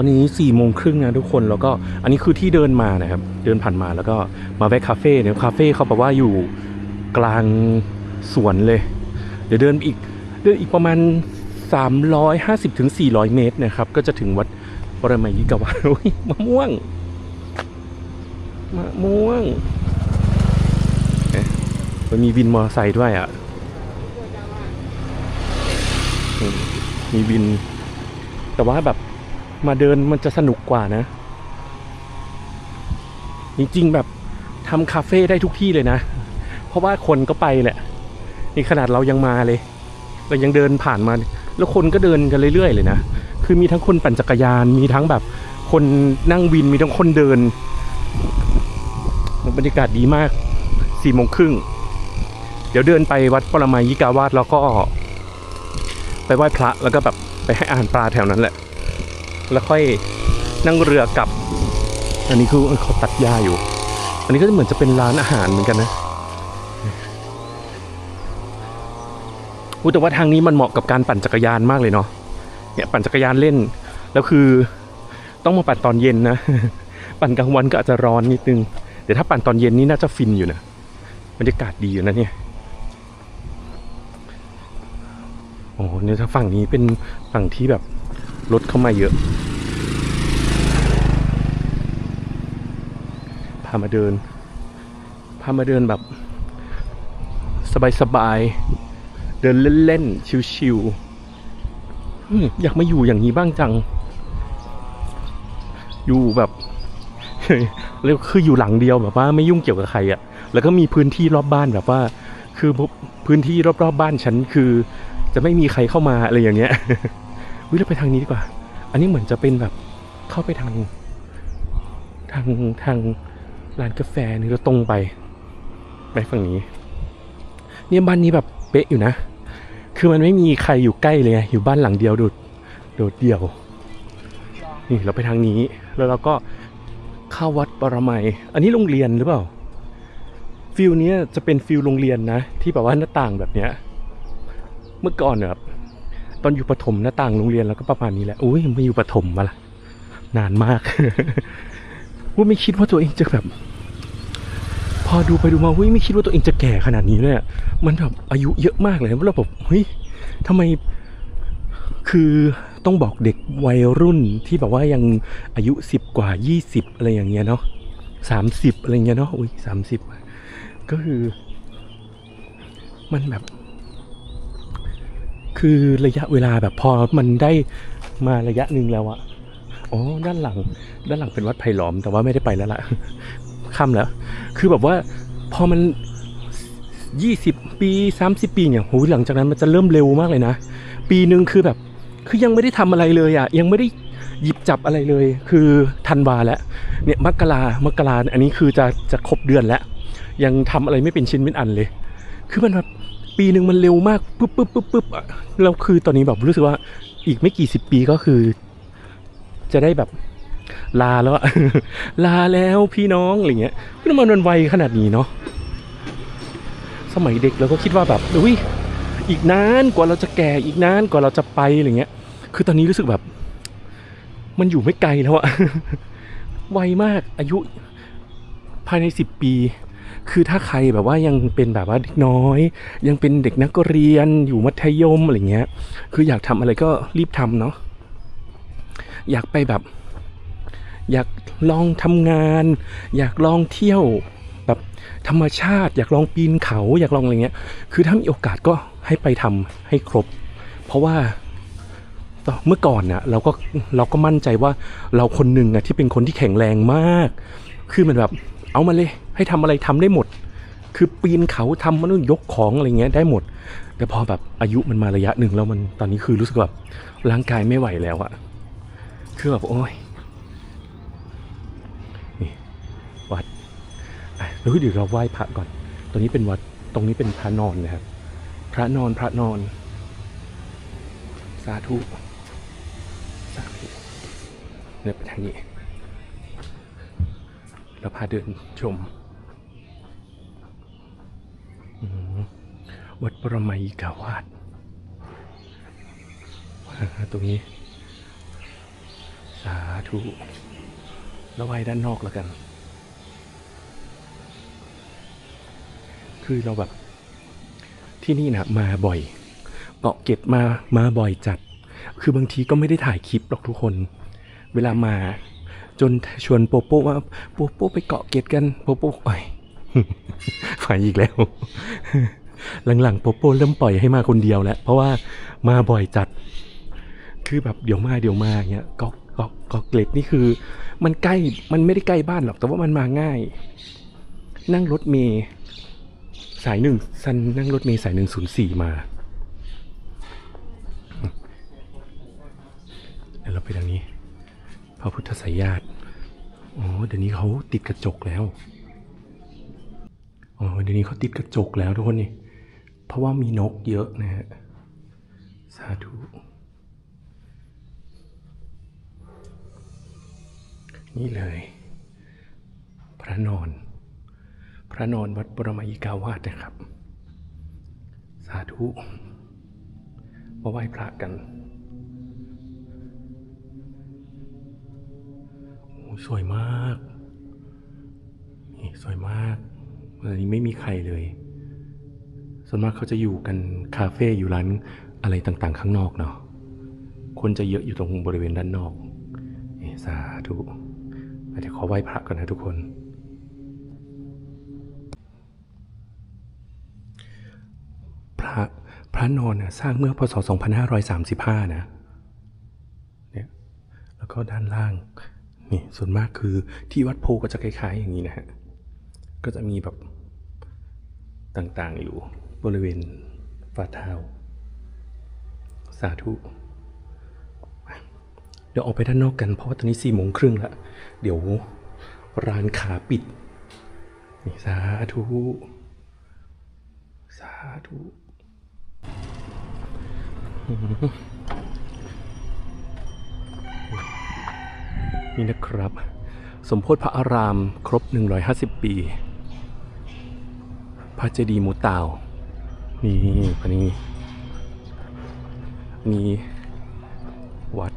ตอนนี้4ี่โมงครึ่งนะทุกคนแล้วก็อันนี้คือที่เดินมานะครับ เดินผ่านมาแล้วก็มาแวะคาเฟ่เนี่ยคาเฟ่เขาบอกว่าอยู่กลางสวนเลย เดี๋ยวเดินอีกเดินอีกประมาณ 350ถึง400 เมตรนะครับ ก็จะถึงวัดปรมัยยิกาวาอุ๊ยมะม่วงมะม่วงมันมีวินมอเตอร์ไซค์ด้วยอะมีวิน แต่ว่าแบบ มาเดินมันจะสนุกกว่านะ จริงๆแบบทำคาเฟ่ได้ทุกที่เลยนะ เพราะว่าคนก็ไปแหละ นี่ขนาดเรายังมาเลย เรายังเดินผ่านมา แล้วคนก็เดินกันเรื่อยๆเลยนะ คือมีทั้งคนปั่นจักรยาน มีทั้งแบบคนนั่งวิน มีทั้งคนเดิน บรรยากาศดีมากสี่โมงครึ่ง เดี๋ยวเดินไปวัดปรมัยยิกาวาสแล้วก็ ไปไหว้พระแล้วก็แบบไปให้อาหารปลาแถวนั้นแหละ แล้วค่อยนั่งเรือกลับ อันนี้คือเขาตัดหญ้าอยู่ อันนี้ก็เหมือนจะเป็นร้านอาหารเหมือนกันนะอู้แต่ว่าทางนี้มันเหมาะกับการปั่นจักรยานมากเลยเนาะ เนี่ยปั่นจักรยานเล่น แล้วคือต้องมาปั่นตอนเย็นนะ ปั่นกลางวันก็อาจจะร้อนนิดนึงเดี๋ยวถ้าปั่นตอนเย็นนี่น่าจะฟินอยู่นะบรรยากาศดีอยู่นะเนี่ยโอ้โหเนี่ยถ้าฝั่งนี้เป็นฝั่งที่แบบ รถเข้ามาเยอะ พามาเดิน พามาเดินแบบ สบายๆ เดินเล่นๆ ชิวๆ อยากมาอยู่อย่างนี้บ้างจัง อยู่แบบแล้วคืออยู่หลังเดียวแบบว่าไม่ยุ่งเกี่ยวกับใครอะ่ะ แล้วก็มีพื้นที่รอบบ้านแบบว่า คือพื้นที่รอบๆบบ้านฉันคือ จะไม่มีใครเข้ามาอะไรอย่างเงี้ย วิเราไปทางนี้ดีกว่า อันนี้เหมือนจะเป็นแบบเข้าไปทาง ทางทางร้านกาแฟนี่เราตรงไปไปฝั่งนี้ เนี่ยบ้านนี้แบบเป๊ะอยู่นะ คือมันไม่มีใครอยู่ใกล้เลยไงอยู่บ้านหลังเดียวโดดโดดเดี่ยว นี่เราไปทางนี้ แล้วเราก็เข้าวัดปรมัย อันนี้โรงเรียนหรือเปล่าฟิลเนี้ยจะเป็นฟิลโรงเรียนนะ ที่แบบว่าหน้าต่างแบบเนี้ย เมื่อก่อนเนี่ย ตอนอยู่ประถมหน้าต่างโรงเรียนแล้วก็ประมาณนี้แหละอุ้ยมาอยู่ประถมมาละนานมากว่าไม่คิดว่าตัวเองจะแบบ พอดูไปดูมาเฮ้ยไม่คิดว่าตัวเองจะแก่ขนาดนี้เลยมันแบบอายุเยอะมากเลยแล้วแบบเฮ้ยทำไมคือต้องบอกเด็กวัยรุ่นที่แบบว่ายังอายุสิบกว่ายี่สิบอะไรอย่างเงี้ยเนาะสามสิบอะไรเงี้ยเนาะอุ้ยสามสิบก็คือ มันแบบ คือระยะเวลาแบบพอมันได้มาระยะหนึ่งแล้วอะอ๋อด้านหลัง ด้านหลังเป็นวัดไผ่หลอมแต่ว่าไม่ได้ไปแล้วล่ะค่ำแล้ว คือแบบว่าพอมันยี่สิบปีสามสิบปีเนี่ยโหหลังจากนั้นมันจะเริ่มเร็วมากเลยนะ ปีหนึ่งคือแบบ คือยังไม่ได้ทำอะไรเลยอะยังไม่ได้หยิบจับอะไรเลย คือธันวาแล้วเนี่ยมกรามกราอันนี้คือจะจะครบเดือนแล้ว ยังทำอะไรไม่เป็นชิ้นเป็นอันเลย คือมันแบบ ปีหนึ่งมันเร็วมากปุ๊บปุ๊บปุ๊บปุ๊บอะแล้วคือตอนนี้แบบรู้สึกว่าอีกไม่กี่สิบปีก็คือ จะได้แบบลาแล้วอะลาแล้วพี่น้องอะไรเงี้ยคือมันมันไวขนาดนี้เนาะสมัยเด็กเราก็คิดว่าแบบอุ้ยอีกนานกว่าเราจะแก่อีกนานกว่าเราจะไปอะไรเงี้ย คือตอนนี้รู้สึกแบบ มันอยู่ไม่ไกลแล้วอะไวมากอายุภายในสิบปี คือถ้าใครแบบว่ายังเป็นแบบว่าเด็กน้อย ยังเป็นเด็กนักเรียนอยู่มัธยมอะไรเงี้ย คืออยากทำอะไรก็รีบทำเนาะอยากไปแบบ อยากลองทำงาน อยากลองเที่ยวแบบธรรมชาติ อยากลองปีนเขาอยากลองอะไรเงี้ย คือถ้ามีโอกาสก็ให้ไปทำให้ครบ เพราะว่าเมื่อก่อนน่ะเราก็เราก็มั่นใจว่าเราคนหนึ่งอะที่เป็นคนที่แข็งแรงมาก คือมันแบบเอามาเลย ให้ทำอะไรทำได้หมด คือปีนเขาทำมันยกของอะไรเงี้ยได้หมด แต่พอแบบอายุมันมาระยะหนึ่งแล้วมันตอนนี้คือรู้สึกแบบร่างกายไม่ไหวแล้วอะคือแบบโอ้ยนี่วัดแล้วเดี๋ยวเราไหว้พระก่อน ตรงนี้เป็นวัดตรงนี้เป็นพระนอนนะครับ พระนอนพระนอนสาธุสาธุเนี่ยไปทางนี้เราพาเดินชมอืม วัดปรมัยกาวาสตรงนี้ สาธุแล้วไว้ด้านนอกแล้วกัน คือเราแบบ ที่นี่นะมาบ่อยเกาะเกร็ดมามาบ่อยจัด คือบางทีก็ไม่ได้ถ่ายคลิปหรอกทุกคน เวลามาจนชวนโปโป้ว่าโปโป้ไปเกาะเก็ดกันโปโป้โอ้ยฝ่ายอีกแล้ว หลังๆโปโป้เริ่มปล่อยให้มาคนเดียวแล้ว เพราะว่ามาบ่อยจัด คือแบบเดี๋ยวมาเดี๋ยวมาอย่างเงี้ยกาะเกาะเกาะเกร็ดนี่คือ มันใกล้มันไม่ได้ใกล้บ้านหรอกแต่ว่ามันมาง่าย นั่งรถเมย์สายหนึ่งซันนั่งรถเมย์สายหนึ่งศูนย์สี่มาเดี๋ยวเราไปทางนี้ พระพุทธสายญาติอ๋อเดี๋ยวนี้เขาติดกระจกแล้วอ๋อเดี๋ยวนี้เขาติดกระจกแล้วทุกคนนี่ เพราะว่ามีนกเยอะนะฮะ สาธุ นี่เลย พระนอน พระนอนวัดบรมยิกาวาสนะครับ สาธุมาไหว้พระกันโอ้สวยมาก นี่สวยมากวันนี้ไม่มีใครเลย ส่วนมากเขาจะอยู่กันคาเฟ่อยู่ร้านอะไรต่างๆ ข้างนอกเนาะคนจะเยอะอยู่ตรงบริเวณด้านนอกสาธุเดี๋ยวขอไหว้พระก่อนนะทุกคน พระพระนอนนะสร้างเมื่อพศ 2535 นะเนี่ยแล้วก็ด้านล่างนี่ส่วนมากคือที่วัดโพก็จะคล้ายๆอย่างนี้นะฮะ ก็จะมีแบบต่างๆอยู่ บริเวณฝ่าเท้า สาธุ เดี๋ยวออกไปด้านนอกกันเพราะว่าตอนนี้สี่โมงครึ่งล้วเดี๋ยวร้านขาปิด สาธุ สาธุนี่นะครับ สมโพธิพระอารามครบ 150 ปี พระเจดีย์มูตาว นี่อันนี้นี่วัด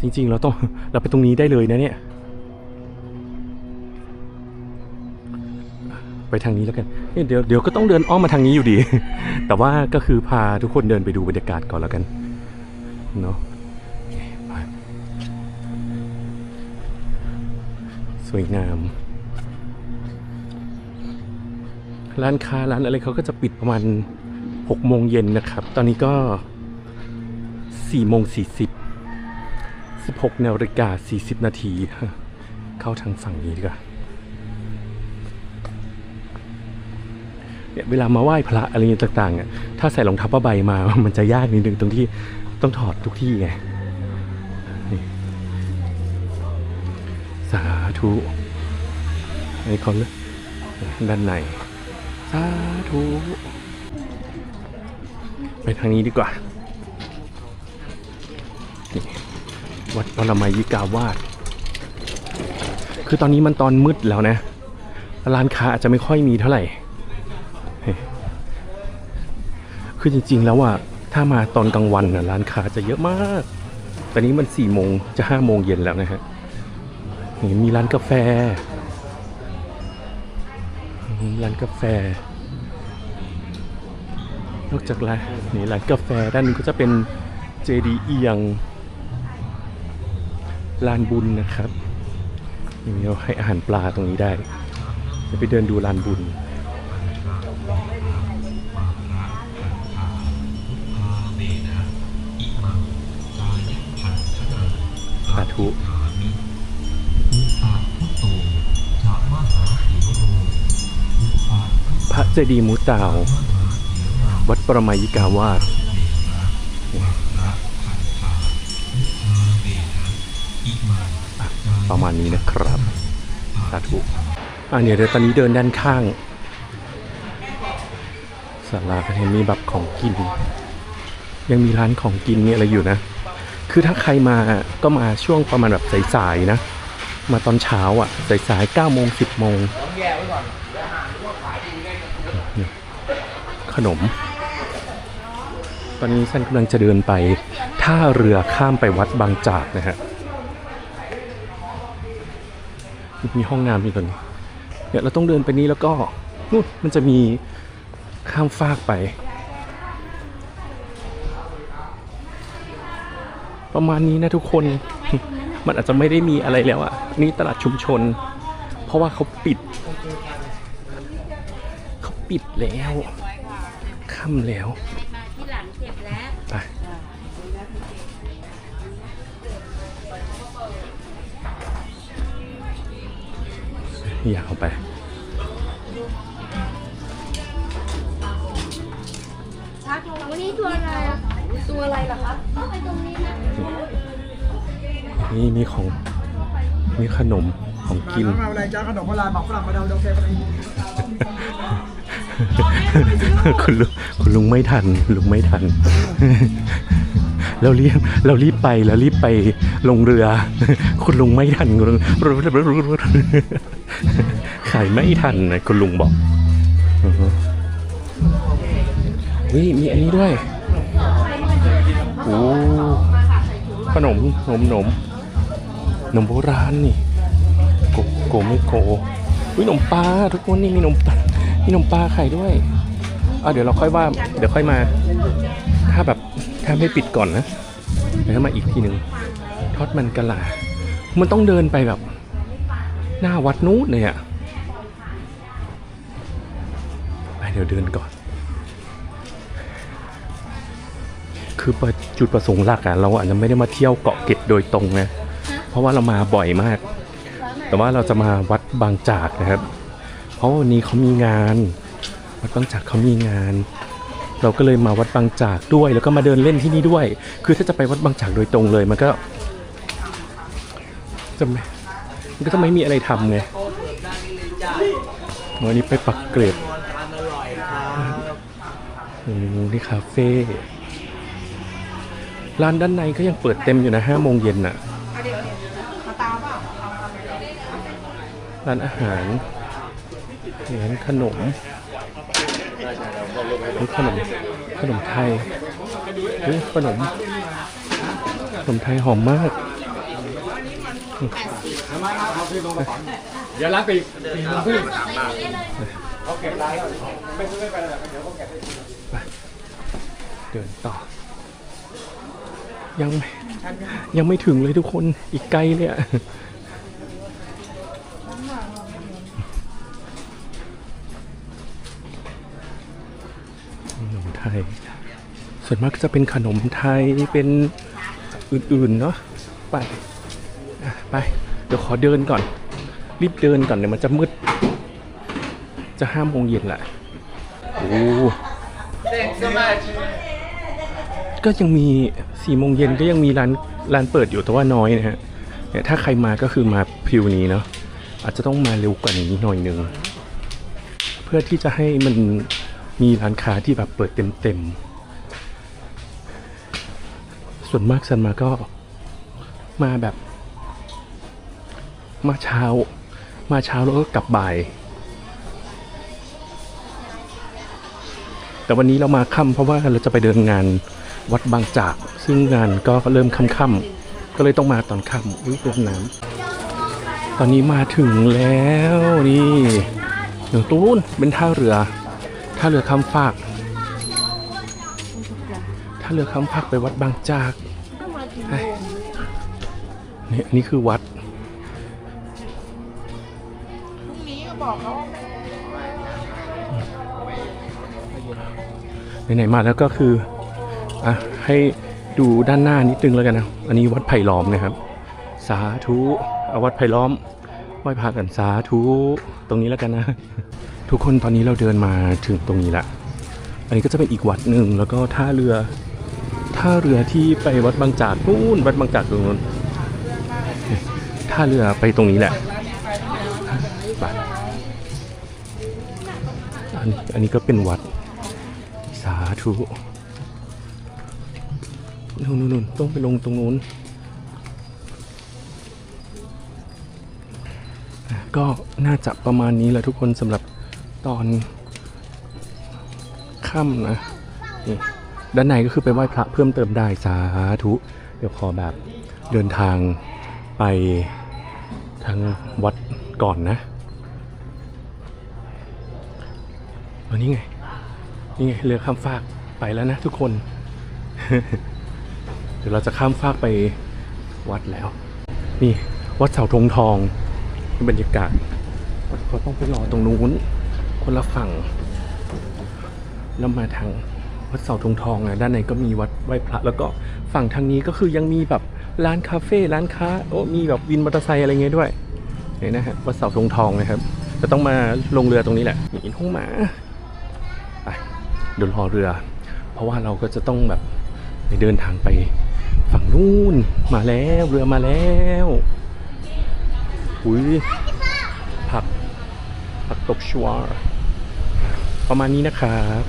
จริง ๆ เราต้องเราไปตรงนี้ได้เลยนะเนี่ย ไปทางนี้แล้วกันเอ๊ะเดี๋ยวเดี๋ยวก็ต้องเดินอ้อมมาทางนี้อยู่ดี แต่ว่าก็คือพาทุกคนเดินไปดูบรรยากาศก่อนแล้วกันเนาะสวยงาม ร้านค้าร้านอะไรเขาก็จะปิดประมาณ6โมงเย็นนะครับ ตอนนี้ก็4โมง40 16นาฬิกา40นาที เข้าทางฝั่งนี้ดีกว่าเนี่ยเวลามาไหว้พระอะไรต่างๆอะถ้าใส่รองเท้าผ้าใบมา มันจะยากนิดนึงตรงที่ต้องถอดทุกที่ไงสาธุไอ้คนด้านใน สาธุไปทางนี้ดีกว่า วัดปรมัยยิกาวาสคือตอนนี้มันตอนมืดแล้วนะ ร้านค้าอาจจะไม่ค่อยมีเท่าไหร่ คือจริง ๆ แล้วอะถ้ามาตอนกลางวันนะร้านค้าจะเยอะมากตอนนี้มันสี่โมงจะห้าโมงเย็นแล้วนะฮะ นี่มีร้านกาแฟ ร้านกาแฟ นอกจากร้านนี่ร้านกาแฟด้านนี้ก็จะเป็นเจดีย์เอียงลานบุญนะครับนี่เราให้อาหารปลาตรงนี้ได้เดี๋ยวไปเดินดูลานบุญสาธุ ระเจดีย์มุตาว วัดประมัยยิกาวาสประมาณนี้นะครับสาธุอะเนี่ยเดี๋ยวตอนนี้เดินด้านข้างศาลาก็เห็นมีแบบของกิน ยังมีร้านของกินมีอะไรอยู่นะ คือถ้าใครมาก็มาช่วงประมาณแบบสายๆนะ มาตอนเช้าอะสายๆเก้าโมงสิบโมงนี่ ขนม ตอนนี้ฉันกำลังจะเดินไปท่าเรือข้ามไปวัดบางจากนะฮะ มีห้องน้ำอยู่ตรงนี้เนี่ยเราต้องเดินไปนี้แล้วก็นู่นมันจะมีข้ามฟากไป ประมาณนี้นะทุกคน มันอาจจะไม่ได้มีอะไรแล้วอะนี่ตลาดชุมชน เพราะว่าเขาปิด เขาปิดแล้ว ค่ำแล้วมาที่หลังเก็บแล้วไปยาวไปชักลงวันนี้ตัวอะไรอะตัวอะไรเหรอครับต้องไปตรงนี้นะนี่มีของมีขนมของกินน้องเอาอะไรจ้าขนมโบราณหมักฝรั่งมาเดาเดาแกไป คุณลุงคุณลุงไม่ทันลุงไม่ทัน เรารีบเรารีบไปแล้วรีบไปลงเรือ คุณลุงไม่ทันคุณลุงขายไม่ทันนะคุณลุงบอกเฮ้ยมีอันนี้ด้วยโอ้ขนมขนมขนมขนมโบราณนี่โกโกไม่โกอุ้ยขนมปลาทุกคนนี่มีขนมปลา มีนมปลาไข่ด้วยอะเดี๋ยวเราค่อยว่า เดี๋ยวค่อยมา ถ้าแบบถ้าไม่ปิดก่อนนะเดี๋ยวมาอีกทีหนึ่งทอดมันกะลา มันต้องเดินไปแบบ หน้าวัดนู้นเลยอะเดี๋ยวเดินก่อน คือจุดประสงค์หลักอะเราอาจจะไม่ได้มาเที่ยวเกาะเกร็ดโดยตรงนะ เพราะว่าเรามาบ่อยมาก แต่ว่าเราจะมาวัดบางจากนะครับ เพราะวันนี้เขามีงาน วัดบางจากเขามีงาน เราก็เลยมาวัดบางจากด้วย แล้วก็มาเดินเล่นที่นี่ด้วย คือถ้าจะไปวัดบางจากโดยตรงเลยมันก็จะไม่มันก็จะไม่มีอะไรทำไงวันนี้ไปปักเกร็ดนี่คาเฟ่ร้านด้านในก็ยังเปิดเต็มอยู่นะห้าโมงเย็นน่ะร้านอาหาร ร้านขนมนี่ขนม ขนมไทยเฮ้ยขนม ขนมไทยหอมมาก เดี๋ยวร้านปีปีนึงพี่เดินต่อ ยัง ยังไม่ถึงเลยทุกคน อีกไกลเลยอะขนมไทย ส่วนมากจะเป็นขนมไทยเป็นอื่นๆเนาะไปไปเดี๋ยวขอเดินก่อน รีบเดินก่อนเดี๋ยวมันจะมืด จะห้าโมงเย็นแหละโอ้ก็ยังมีสี่โมงเย็นก็ยังมีร้านร้านเปิดอยู่แต่ว่าน้อยนะฮะเนี่ยถ้าใครมาก็คือมาพริวนี้เนาะอาจจะต้องมาเร็วกว่านี้หน่อยหนึ่งเพื่อที่จะให้มัน มีร้านค้าที่แบบเปิดเต็มๆ ส่วนมากซันมาก็มาแบบ มาเช้า มาเช้าแล้วก็กลับบ่าย แต่วันนี้เรามาค่ำเพราะว่าเราจะไปเดินงานวัดบางจาก ซึ่งงานก็เริ่มค่ำๆก็เลยต้องมาตอนค่ำอุ้ยเล่นน้ำตอนนี้มาถึงแล้วนี่อย่งตูนเป็นท่าเรือ ท่าเรือข้ามฟากท่าเรือข้ามฟากไปวัดบางจากนี่อันนี้คือวัดไหนๆมาแล้วก็คืออะให้ดูด้านหน้านิดนึงแล้วกันนะ อันนี้วัดไผ่ล้อมนะครับ สาธุเอาวัดไผ่ล้อมไหว้พระกันสาธุตรงนี้แล้วกันนะ ทุกคนตอนนี้เราเดินมาถึงตรงนี้ละ อันนี้ก็จะเป็นอีกวัดหนึ่งแล้วก็ท่าเรือ ท่าเรือที่ไปวัดบางจากนู่นวัดบางจากตรงนู้น ท่าเรือไปตรงนี้แหละอันนี้อันนี้ก็เป็นวัด สาธุนู่นนู่นต้องไปลงตรงนู้น ก็น่าจะประมาณนี้แหละทุกคนสำหรับ ตอนค่ำนะนี่ด้านในก็คือไปไหว้พระเพิ่มเติมได้สาธุเดี๋ยวขอแบบเดินทางไปทางวัดก่อนนะอันนี้ไง นี่ไงเรือข้ามฟากไปแล้วนะทุกคน เดี๋ยวเราจะข้ามฟากไปวัดแล้ว นี่วัดเสาธงทองบรรยากาศเขาต้องไปรอตรงนู้น คนละฝั่งแล้วมาทางวัดเสาธงทองนะด้านในก็มีวัดไหว้พระ แล้วก็ฝั่งทางนี้ก็คือยังมีแบบร้านคาเฟ่ร้านค้าโอ้มีแบบวินมอเตอร์ไซค์อะไรเงี้ยด้วยนี่นะฮะวัดเสาธงทองนะครับจะต้องมาลงเรือตรงนี้แหละมีห้องหมาไปเดี๋ยวรอเรือ เพราะว่าเราก็จะต้องแบบเดินทางไปฝั่งนู้นมาแล้วเรือมาแล้วอุ้ยผักผักตบชัวร์ ประมาณนี้นะครับ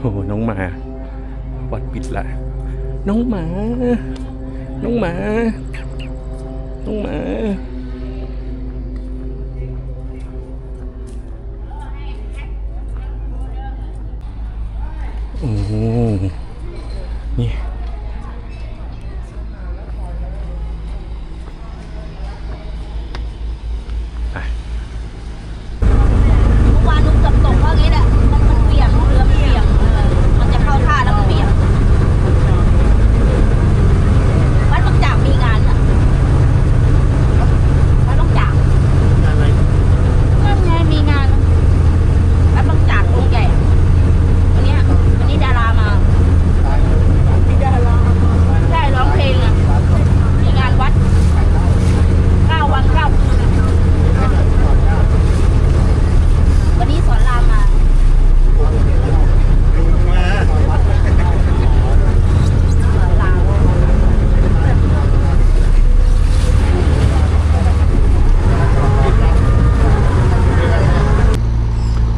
โอ้โหน้องหมา วัดปิดละ น้องหมา น้องหมา น้องหมา โอ้โหนี่ ไป เมื่อวานลุงจับตกเพราะงี้แหละมันมันเปียกเรือมันเปียกเออมันจะเข้าท่าแล้วมันเปียกวัดบางจากมีงานอะวัดบางจากนั่นไงมีงานวัดบางจากองค์ใหญ่อะวันเนี้ยวันนี้ดารามาใช่ร้องเพลงอะมีงานวัดเก้าวันเก้าคืนอะวันนี้สอนรามมา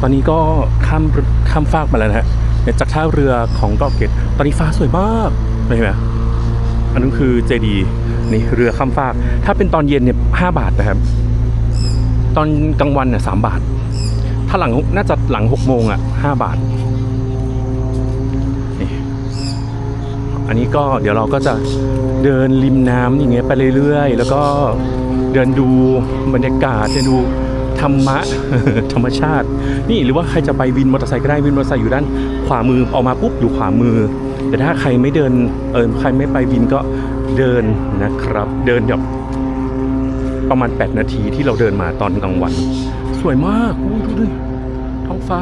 ต อนนี้ก็ข้ามข้ามฟากมาแล้วนะฮะเนี่ยจากท่าเรือของเกาะเกร็ดตอนนี้ฟ้าสวยมากเห็นไหมอันนั้นคือเจดีนี่เรือข้ามฟาก ถ้าเป็นตอนเย็นเนี่ยห้าบาทนะครับ ตอนกลางวันเนี่ยสามบาท ถ้าหลังน่าจะหลังหกโมงอะห้าบาทนี่อันนี้ก็เดี๋ยวเราก็จะเดินริมน้ำอย่างเงี้ยไปเรื่อยๆ แล้วก็เดินดูบรรยากาศเดินดู ธรรมะธรรมชาติ นี่หรือว่าใครจะไปวินมอเตอร์ไซค์ก็ได้วินมอเตอร์ไซค์อยู่ด้านขวามือออกมาปุ๊บอยู่ขวามือ แต่ถ้าใครไม่เดินเออใครไม่ไปวินก็เดินนะครับ เดินแบบประมาณ 8 นาทีที่เราเดินมาตอนกลางวัน สวยมากอู้ดูดิท้องฟ้า